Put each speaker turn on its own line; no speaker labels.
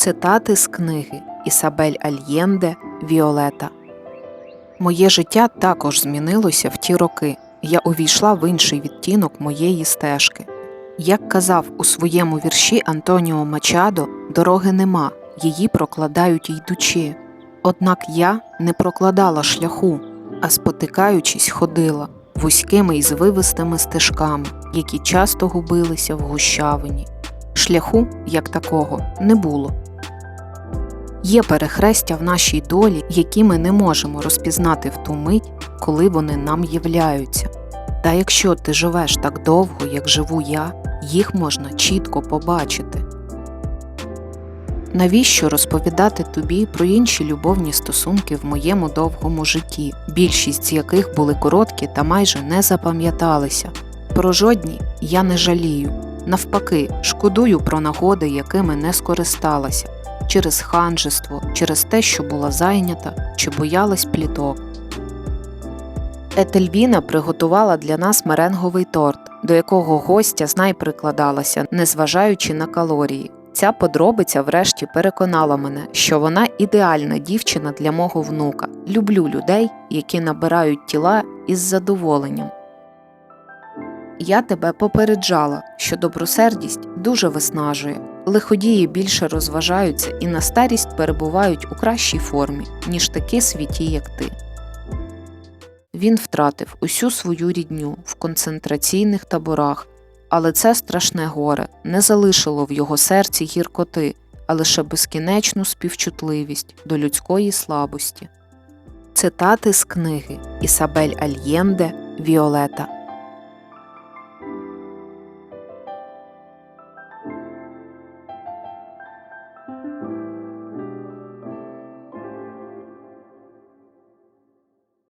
Цитати з книги Ісабель Альєнде Віолета. Моє життя також змінилося в ті роки. Я увійшла в інший відтінок моєї стежки. Як казав у своєму вірші Антоніо Мачадо, дороги нема, її прокладають йдучи. Однак я не прокладала шляху, а спотикаючись, ходила вузькими і звивистими стежками, які часто губилися в гущавині. Шляху, як такого, не було. Є перехрестя в нашій долі, які ми не можемо розпізнати в ту мить, коли вони нам являються. Та якщо ти живеш так довго, як живу я, їх можна чітко побачити. Навіщо розповідати тобі про інші любовні стосунки в моєму довгому житті, більшість з яких були короткі та майже не запам'яталися? Про жодні я не жалію. Навпаки, шкодую про нагоди, якими не скористалася, через ханжество, через те, що була зайнята чи боялась пліток. Етельвіна приготувала для нас меренговий торт, до якого гостя знай прикладалася, незважаючи на калорії. Ця подробиця врешті переконала мене, що вона ідеальна дівчина для мого внука. Люблю людей, які набирають тіла із задоволенням. Я тебе попереджала, що добросердість дуже виснажує. Лиходії більше розважаються і на старість перебувають у кращій формі, ніж такі світі, як ти. Він втратив усю свою рідню в концентраційних таборах, але це страшне горе не залишило в його серці гіркоти, а лише безкінечну співчутливість до людської слабості. Цитати з книги Ісабель Альєнде Віолета